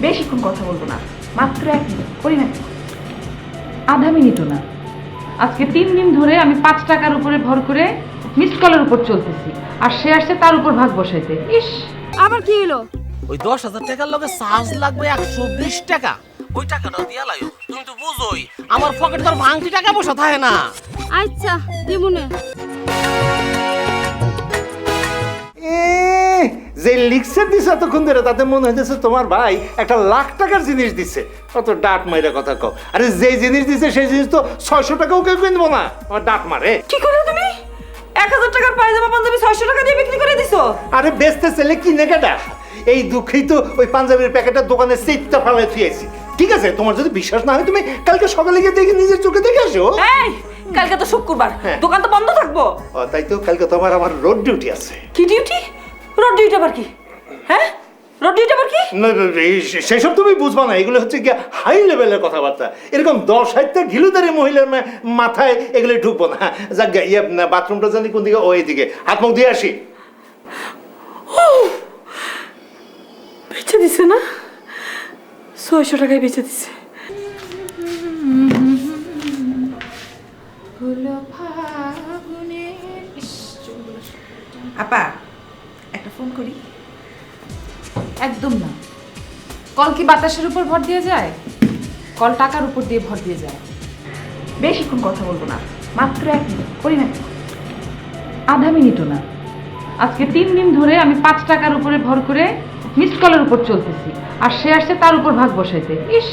বেশিক্ষণ কথা বলব না। মাত্র এক মিনিট। করি না। আধা মিনিটও না। আজকে তিন দিন ধরে আমি পাঁচ টাকার উপরে ভর করে মিসড কলের উপর চলতেছি। আর সে আসছে তার উপর ভাগ বসাইতে। ইস! আবার কি হলো? ওই দশ হাজার টাকার লগে চার্জ লাগবে একশো বিশ টাকা। ওই টাকাটা দিয়া লাইও। তুমি তো বুঝোই আমার পকেটে তোর ভাঙতি টাকা বসা থাকে না। আচ্ছা দিমুনে। যে লিখছে দিছে এতক্ষণ ধরে তাতে মনে হইতেছে তোমার ভাই একটা লাখ টাকার জিনিস দিছে। অত ডাট মাইরা কথা কও। আরে যে জিনিস দিছে সেই জিনিস তো ছয়শো টাকাও কেউ কিনবো না। আমার ডাট মারে। কি করলে তুমি? এক হাজার টাকার পায়জামা পাঞ্জাবি ছয়শো টাকা দিয়ে বিক্রি করে দিছো? আরে বেচতে ছেলে কিনে কেটা এই দুঃখেই তো ওই পাঞ্জাবির প্যাকেটের দোকানে সেইটা ফালাই থুয়েছি ঠিক আছে তোমার যদি বিশ্বাস না হয় তুমি কালকে সকালে গিয়ে দেখে নিজের চোখে দেখে আসো। এই কালকে তো শুক্রবার। হ্যাঁ। দোকান তো বন্ধ থাকব। ও, তাই তো কালকে তোমার আমার রোড ডিউটি আছে। কি ডিউটি রোড ডিউটি আবার কি? হ্যাঁ? রোড ডিউটি আবার কি? সেসব তুমি বুঝবা না এগুলো হচ্ছে গিয়ে হাই লেভেলের কথাবার্তা। এরকম দশ হাইতে ঘিলুদারি মহিলার মাথায় এগুলো ঢুকবো না। যাক ইয়ে না, বাথরুমটা জানি কোন দিকে ওই দিকে হাত মুখ দিয়ে আসি। বেচে দিছে না? ছয়শো টাকায় বেচে দিছে। আপা ফোন করি। একদম না। কল কি বাতাসের উপর ভর দিয়ে যায়? কল টাকার উপর দিয়ে ভর দিয়ে যায়। বেশিক্ষণ কথা বলব না। মাত্র এক মিনিট। করি না। আধা মিনিটও না। আজকে তিন দিন ধরে আমি পাঁচ টাকার উপরে ভর করে মিসড কলের উপর চলতেছি। আর সে আসছে তার উপর ভাগ বসাইতে। ইস!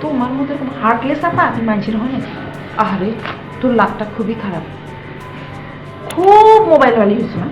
তোমার মধ্যে কোনো হার্টলেস আপা তুমি মানুষের হয় আহারে, তোর লাভটা খুবই খারাপ। খুব মোবাইল ওয়ালি হয়েছে না।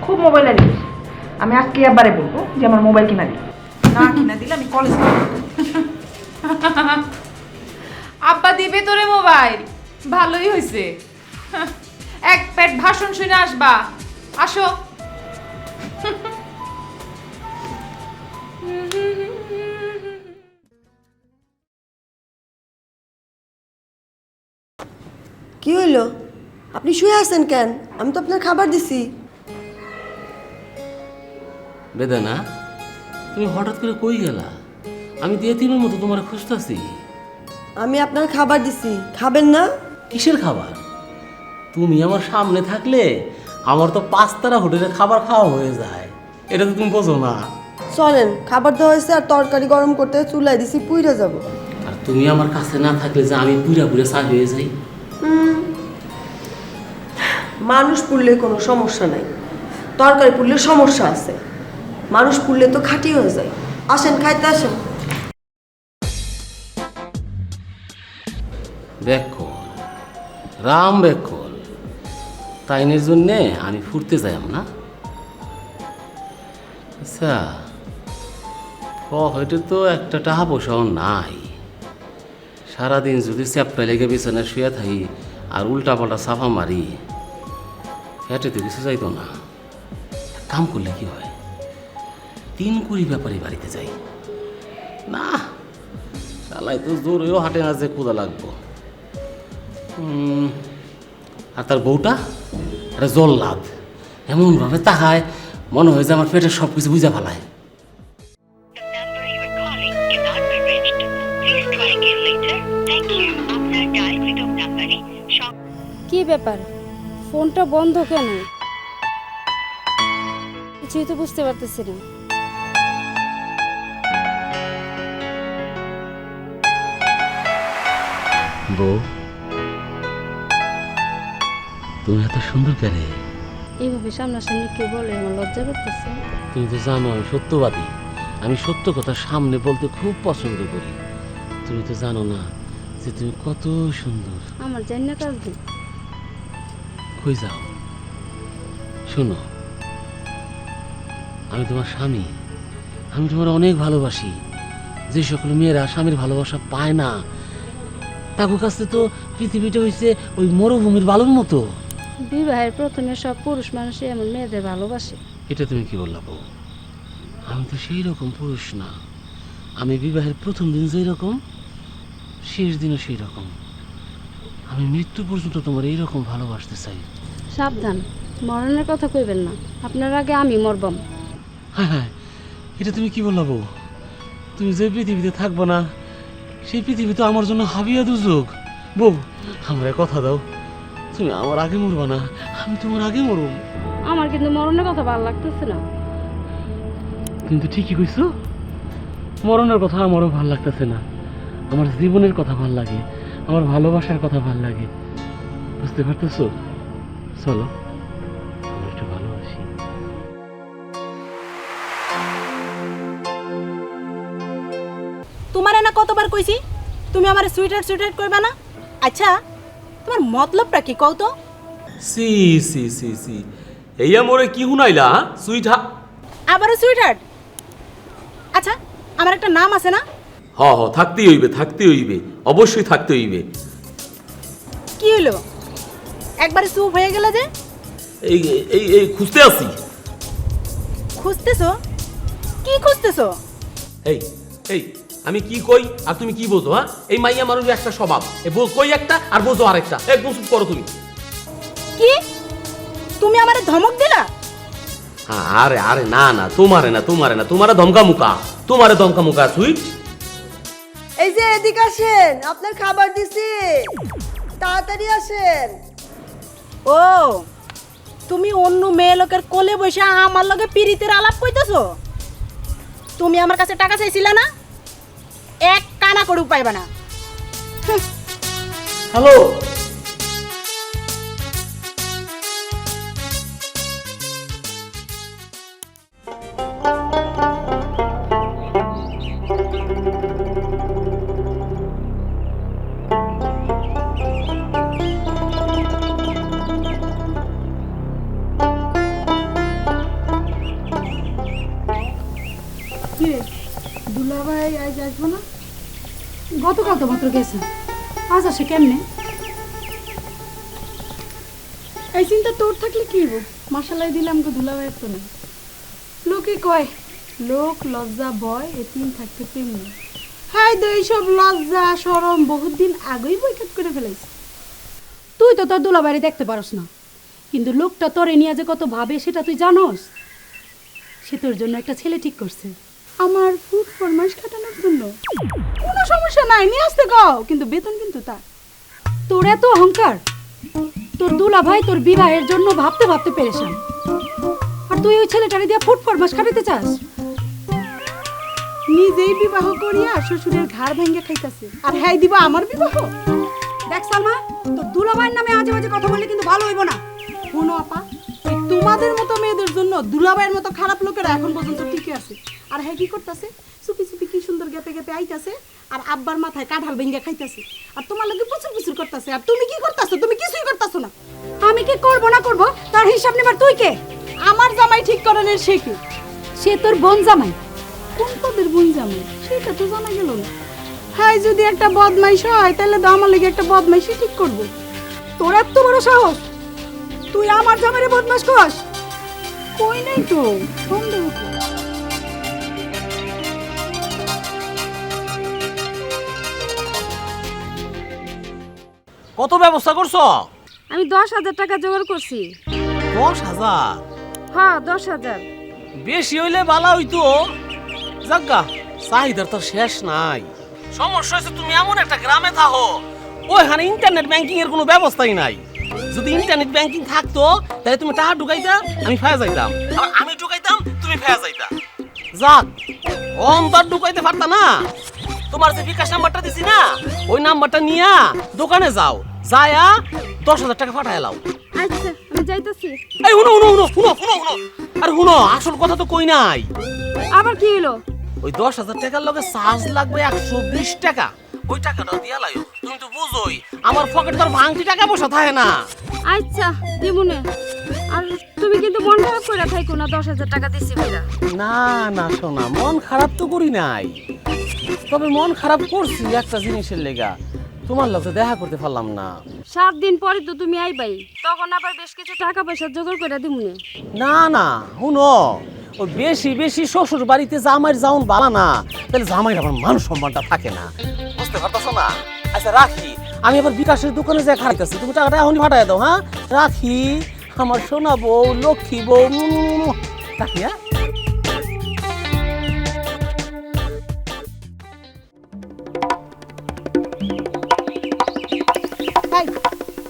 খুব মোবাইল ওয়ালি হয়েছে আমি আজকে একবারে বলব যে আমার মোবাইল কিনা দিই না কিনা দিলে আমি কলেজ আব্বা দিবে তোরে মোবাইল? ভালোই হয়েছে এক পেট ভাষণ শুনে আসবা। আসো। কি হইল? আপনি শুয়ে আছেন কেন? আমি তো আপনার খাবার দিছি। বেদানা তুমি হঠাৎ করে কই গেলা? আমি দিয়ে তিনের মতো তোমার খুঁজতেছি। আমি আপনার খাবার দিছি খাবেন না? কিসের খাবার? তুমি আমার সামনে থাকলে আমার তো পাঁচতারা হোটেলে খাবার খাওয়া হয়ে যায়। এটা তো তুমি বোঝো না। চলেন খাবার দেওয়া হয়েছে আর তরকারি গরম করতে চুলাই দিছি পুইরে যাব। আর তুমি আমার কাছে না থাকলে যে আমি পুরা পুরা চা হয়ে যাই? মানুষ পুড়লে কোনো সমস্যা নাই। তরকারি পুড়লে সমস্যা আছে। মানুষ পুড়লে তো খাঁটি হয়ে যায়। আসেন, খাইতে আসেন। ব্যাকল রাম ব্যাকল তাইনের জন্যে আমি ফুরতে যাই না। আচ্ছা পকেটে তো একটা টাকা পয়সাও নাই। সারাদিন যদি চ্যাপটা লেগে বিছানায় শুয়ে থাকি আর উল্টা পাল্টা সাফা মারি পেটে তো কিছু যাইতো না। কাম করলে কি হয়? তিন কুড়ি ব্যাপারে বাড়িতে যাই। না শালাই তো জোরেও হাঁটে না যে কোদা লাগবো। আর তার বউটা? একটা জল্লাদ। এমনভাবে তাহায় মনে হয় যে আমার পেটে সব কিছু বুঝা ফেলায়। কি ব্যাপার? ফোনটা বন্ধ কেন? কিছুই তো বুঝতে পারতেছি না। বউ। তুমি এত সুন্দর কেন? এইভাবে সামনাসামনি কেউ বলে আমার লজ্জা করতেছে। তুমি তো জানো আমি সত্যবাদী। আমি সত্য কথা সামনে বলতে খুব পছন্দ করি। তুমি তো জানো না যে তুমি কত সুন্দর। আমার জানি না কাজ কই যাও? শোনো আমি তোমার স্বামী। আমি তোমার অনেক ভালোবাসি। যে সকল মেয়েরা স্বামীর ভালোবাসা পায় না তাকে কাছে তো পৃথিবীটা হয়েছে ওই মরুভূমির বালুর মতো। বিবাহের প্রথমে সব পুরুষ মানুষই এমন মেয়েদের ভালোবাসে। এটা তুমি কি বললা বউ? আমি তো সেই রকম পুরুষ না। আমি বিবাহের প্রথম দিন যেই রকম শেষ দিনও সেই রকম। আমি মৃত্যু পর্যন্ত তোমার এই রকম ভালোবাসতে চাই। সাবধান মরণের কথা কইবেন না। আপনার আগে আমি মরবাম। হ্যাঁ হ্যাঁ এটা তুমি কি বললা বউ? তুমি যে পৃথিবীতে থাকব না সেই পৃথিবী তো আমার জন্য হাবিয়া দুযোগ বউ আমার কথা দাও। তুমি আমার আগে মরবা না আমি তোমার আগে মরব আমার কিন্তু মরণের কথা ভালো লাগতেছে না। কিন্তু ঠিকই কইছো। মরণের কথা আমারও ভালো লাগতেছে না। আমার জীবনের কথা ভালো লাগে আমার ভালোবাসার কথা ভালো লাগে। বুঝতে পারতেছো? চলো। কতবার কইছি? তুমি আমার সুইটার সুইটার করবে না? আচ্ছা তোমার মতলবটা কি কও তো? সি সি সি সি। এইয়া মোরে কি শুনাইলা সুইট হা আবারও সুইটার আচ্ছা আমার একটা নাম আছে না? হ হ থাকতেই হইবে থাকতেই হইবে অবশ্যই থাকতে হইবে। কি হলো একবারে চুপ হয়ে গেলে যে? এই এই এই খুঁজতে আসি। খুঁজতেছো? কি খুঁজতেছো? এই এই আমি কি কই আর তুমি কি বোঝো হ্যাঁ এই মাইয়া মানুষের একটা স্বভাব। বোঝ কই একটা আর বোঝো আরেকটা। একদম চুপ করো তুমি। কি? তুমি আমারে ধমক দিলা? আরে আরে না না তোমারে না তোমারে না তোমারে ধমকা মুকা তোমারে ধমকা মুকা সুইট। এই যে এদিকে আসেন আপনার খাবার দিছি। তাড়াতাড়ি আসেন। ও তুমি অন্য মেয়ে লোকের কোলে বসে আমার লগে পিরিতের আলাপ কইতেছো? তুমি আমার কাছে টাকা চাইছিলে না? এক কানা করে পাইবা না। হ্যালো। দুলাভাই আজ আসব না? গতকাল তো মাত্র গেছে। আজ আসে কেমনে? এই চিন্তা তোর থাকলে কি হব মাসালাই দিলাম গো দুলাভাইয়ের তো নেই। লোকে কয়, লোক, লজ্জা বয় এ তিন থাকতে প্রেম হ্যাঁ তো এইসব লজ্জা সরম বহুত দিন আগেই বৈঠক করে ফেলাইছে। তুই তো তোর দুলা দুলাবাড়ি দেখতে পারস না। কিন্তু লোকটা তোরে নিয়ে যে কত ভাবে, সেটা তুই জানোস। সে তোর জন্য একটা ছেলে ঠিক করছে। আমার ফুড ফরমাইশ খাটানোর জন্য। কোনো সমস্যা নাই, নিয়ে আসতে গাও কিন্তু বেতন কিন্তু তার। তোর এত অহংকার। তোর দুলা ভাই তোর বিবাহের জন্য ভাবতে ভাবতে পেরেছান আর তুই ওই ছেলেটারে দিয়ে ফুড ফরমাস খাটাতে চাস? নিজেই বিবাহ করিয়া শ্বশুরের ঘাড় ভেঙে খাইতাছে। আর হ্যাঁ দিবা আমার বিবাহ? দেখ সালমা, তোর দুলাভাইয়ের নামে আজে বাজে কথা বললে কিন্তু ভালো হইব না। শোনো আপা তোমাদের মতো মেয়েদের জন্য দুলাভাইয়ের মতো খারাপ লোকেরা এখন পর্যন্ত টিকে আছে। আর হ্যাঁ কি করতেছে? চুপি চুপি কি সুন্দর গেপে গেপে আইতাছে আর আব্বার মাথায় কাঁঠাল ভেঙে খাইতাছে। আর তোমার লাগে প্রচুর প্রচুর করতেছে। আর তুমি কি করতেছো? তুমি কিছুই করতেছো না। আমি কি করব না করব? তার হিসাব নেবার তুই কে? আমার জামাই ঠিক করানোর সে কি? সে তোর বোন জামাই। কোন তোদের বোন জামাই? সেটা তো জানা গেল না। হ্যাঁ যদি একটা বদমাইশ হয়, তাহলে তো আমার লেগে একটা বদমাইশি ঠিক করব। তোর এত বড় সাহস? তুই আমার জামাইরে বদমাইশ কস কই নাই তো? সন্দেহ কত ব্যবস্থা করছ? আমি দশ হাজার টাকা জোগাড় করছি। দশ হাজার? হ্যাঁ দশ হাজার। বেশি হইলে বালা হইতো। জাগা চাহিদার তো শেষ নাই। সমস্যা হচ্ছে তুমি এমন একটা গ্রামে থাকো ওইখানে ইন্টারনেট ব্যাংকিং এর কোনো ব্যবস্থাই নাই। যদি ইন্টারনেট ব্যাংকিং থাকতো তাহলে তুমি টাকা ঢুকাইতা আমি ফেয়া যাইতাম। আর আমি ঢুকাইতাম তুমি ফেয়া যাইতা। যাক অন্তর ঢুকাইতে পারতা না। তোমার যে বিকাশ নাম্বারটা দিছি না ওই নাম্বারটা নিয়া দোকানে যাও। যায়া দশ হাজার টাকা পাঠায় লাও আচ্ছা আমি যাইতেছি। এই শুনো শুনো শুনো শুনো শুনো শুনো। আরে শুনো আসল কথা তো কই নাই। আবার কি হলো ওই দশ হাজার টাকার লগে চার্জ লাগবে একশো বিশ টাকা। ওই টাকাটা দিয়া লাইও তুমি তো বুঝোই। আমার পকেটে তোর ভাঙতি টাকা পয়সা থাকে না। আচ্ছা দিমুনে। আর তুমি কিন্তু মন খারাপ করে থাইকো না দশ হাজার টাকা দিছি ভাইরা না না শোনা মন খারাপ তো করি নাই। তবে মন খারাপ করছি একটা জিনিসের লেগা। তোমার লগে দেখা করতে পারলাম না। সাত দিন পরে তো তুমি আইবাই। তখন আবার বেশ কিছু টাকা পয়সা জোগাড় করে দিমুনে। না না শুনো ও বেশি বেশি শ্বশুর বাড়িতে জামাই যাওন বালা না। তাহলে জামাই আমার মান সম্মানটা থাকে না। বুঝতে পারতো না? আচ্ছা রাখি। আমি আবার বিকাশের দোকানে যা খাইতেছি। তুমি টাকাটা এখনই ফাটাই দাও হ্যাঁ? রাখি আমার সোনা বউ লক্ষ্মী বউ রাখি হ্যাঁ?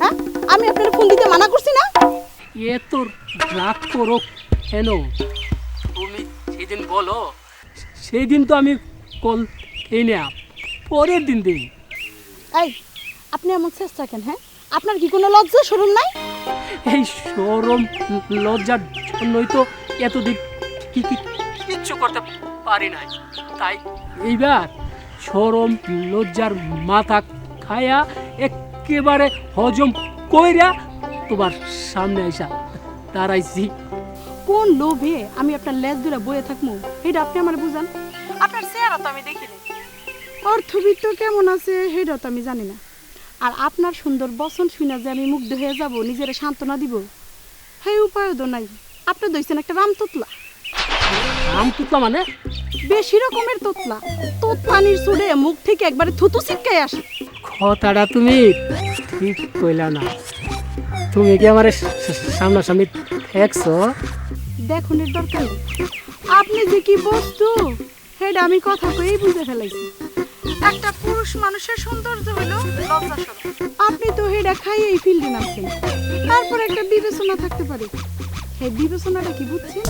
হ্যাঁ? আমি আপনার ফোন দিতে মানা করছি না? এ তোর রাগ করো হ্যালো বলো। সেই দিন তো আমি কল এই না পরের দিন দিই। এই আপনি এমন চেষ্টা কেন হ্যাঁ? আপনার কি কোনো লজ্জা সরম নাই? এই সরম লজ্জার জন্যই তো এতদিন কি কি কিচ্ছু করতে পারি নাই। তাই এইবার সরম লজ্জার মাথা খায়া একেবারে হজম কইরা তোমার সামনে আইসা দাঁড়াইছি। কোন লোভে আমি আপনার লেজ দূরে বয়ে থাকব? এটা আপনি আমার বুঝান। আপনার চেহারা তো আমি দেখিনি। অর্থবিত্ত কেমন আছে সেটা তো আমি জানি না। আর আপনার সুন্দর বচন শুনে যে আমি মুগ্ধ হয়ে যাব নিজের সান্ত্বনা দিব সেই উপায়ও তো নাই। আপনি দইছেন একটা রাম তোতলা। আম তুতলা মানে? বেশি রকমের তোতলা। তোতলানির সুরে মুখ থেকে একবারে থুতু ছিটকাই আসে। কথাটা তুমি ঠিক কইলা না। তুমি কি আমার সামনাসামনি দেখছ? দেখুনের দরকার। নেই আপনি যে কি বস্তু সেটা আমি কথা কয়েই বুঝে ফেলাইছি। একটা পুরুষ মানুষের সৌন্দর্য হলো লজ্জা আপনি তো হেডা খাইয়েই ফিল্ডে নামছেন। তারপর একটা বিবেচনা থাকতে পারে। সেই বিবেচনাটা কি বুঝছেন?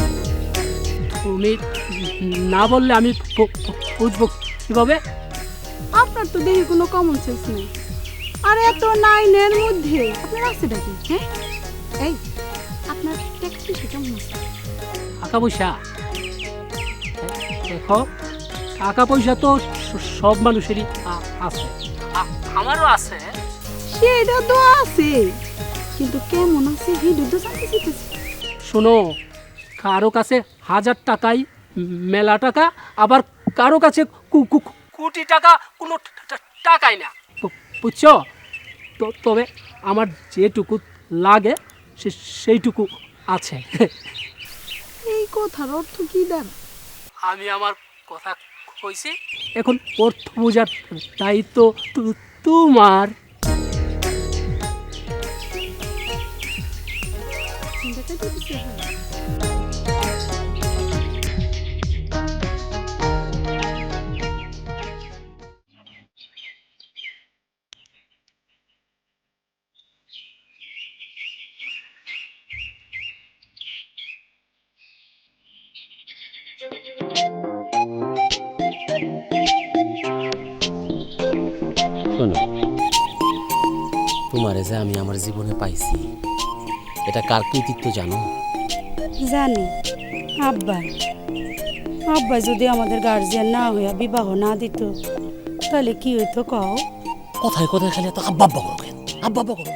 তুমি না বললে আমি বুঝব কীভাবে? আপনার তো দেখি কোনো কমন সেন্স নেই। আর এত নাইনের মধ্যে আপনার আছেটা কি হ্যাঁ? এই আপনার ট্যাক্সি কেমন আছে টাকা পয়সা দেখো টাকা পয়সা তো সব মানুষেরই আছে। আমারও আছে। সেটা তো আছে। কিন্তু কেমন আছে তো শোনো কারও কাছে হাজার টাকাই মেলা টাকা আবার কারও কাছে কোটি টাকা কোনো টাকাই না। বুঝছ? তো তবে আমার যেটুকু লাগে সেইটুকু আছে। এই কথার অর্থ কি দেন? আমি আমার কথা কইছি। এখন অর্থ বোঝার দায়িত্ব তু- তোমার। শোনো। তোমারে যে আমি আমার জীবনে পাইছি এটা কার কৃতিত্ব জানো? জানি। আব্বা। আব্বা যদি আমাদের গার্জিয়ান না হইয়া বিবাহ না দিত তাহলে কি হইতো কও? কথায় কথায় খালি তো আব্বা আব্বা করো? আব্বা আব্বা করো?